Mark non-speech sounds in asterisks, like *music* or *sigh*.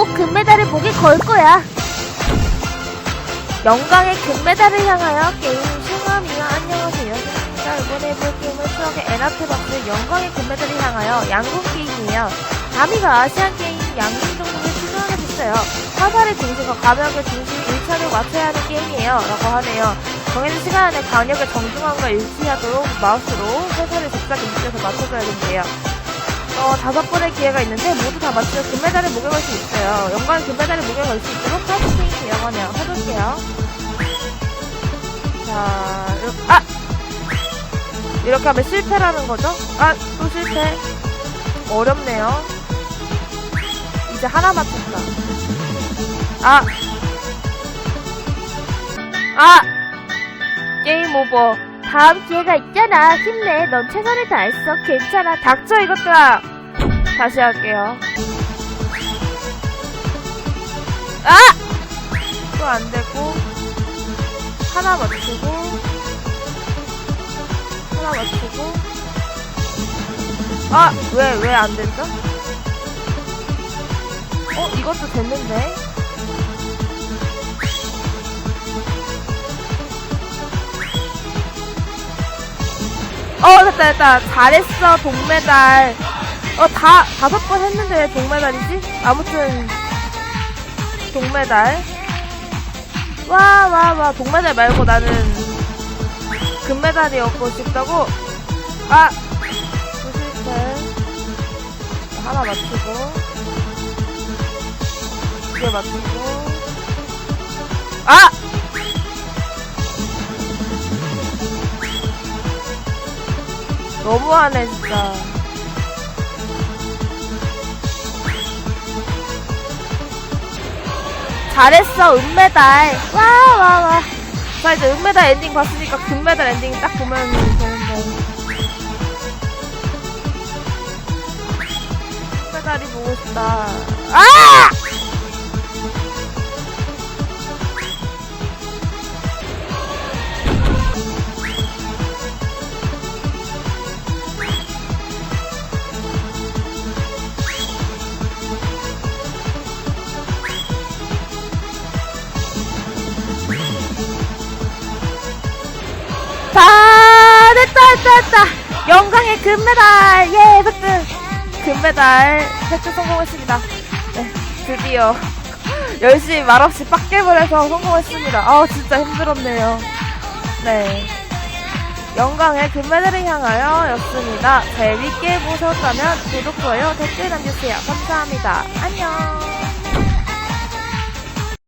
꼭 금메달을 목에 걸 거야. 영광의 금메달을 향하여 게임 슈감이요 안녕하세요. 자, 이번에 볼 게임은 추억의 에나트박스 영광의 금메달을 향하여 양궁 게임이에요. 다미가 아시안 게임 양궁 종목에 출전하게 됐어요. 화살의 중심과 가벽의 중심 일차를 맞춰야 하는 게임이에요. 라고 하네요. 정해진 시간 안에 간역의 정중함과 일치하도록 마우스로 화살을 위치에서 맞춰줘야 된대요. 어, 다섯 번의 기회가 있는데 모두 다 맞추면 금메달을 걸수 있어요. 영광의 금메달을 걸수 있도록 파이팅이라고 하네요. 해볼게요. 자, 이렇게, 아! 이렇게 하면 실패라는 거죠? 아, 또 실패. 어렵네요. 이제 하나 맞췄다. 아! 아! 게임 오버. 다음 기회가 있잖아. 힘내. 넌 최선을 다했어. 괜찮아. 닥쳐, 이것들아. 다시 할게요. 아! 또 안 되고. 하나 맞추고. 하나 맞추고. 아! 왜, 왜안 됐죠? 어, 이것도 됐는데. 어, 됐다, 됐다. 잘했어, 동메달. 어, 다, 다섯 번 했는데 왜 동메달이지? 아무튼, 동메달. 와, 와, 와. 동메달 말고 나는 금메달이 얻고 싶다고? 아! 또 실패. 하나 맞추고. 두 개 맞추고. 아! 너무하네 진짜. 잘했어 은메달. 와 와와. 자 이제 은메달 엔딩 봤으니까 금메달 엔딩 딱 보면 되는데. 금메달이 보고 싶다. 아! 됐다, 됐다. 영광의 금메달, 예, 획득. 금메달 획득 성공했습니다. 네, 드디어 *laughs* 열심히 말없이 빡겜을 해서 성공했습니다. 아, 진짜 힘들었네요. 네. 영광의 금메달을 향하여 였습니다. 재밌게 보셨다면 구독, 좋아요, 댓글 남주세요. 감사합니다. 안녕.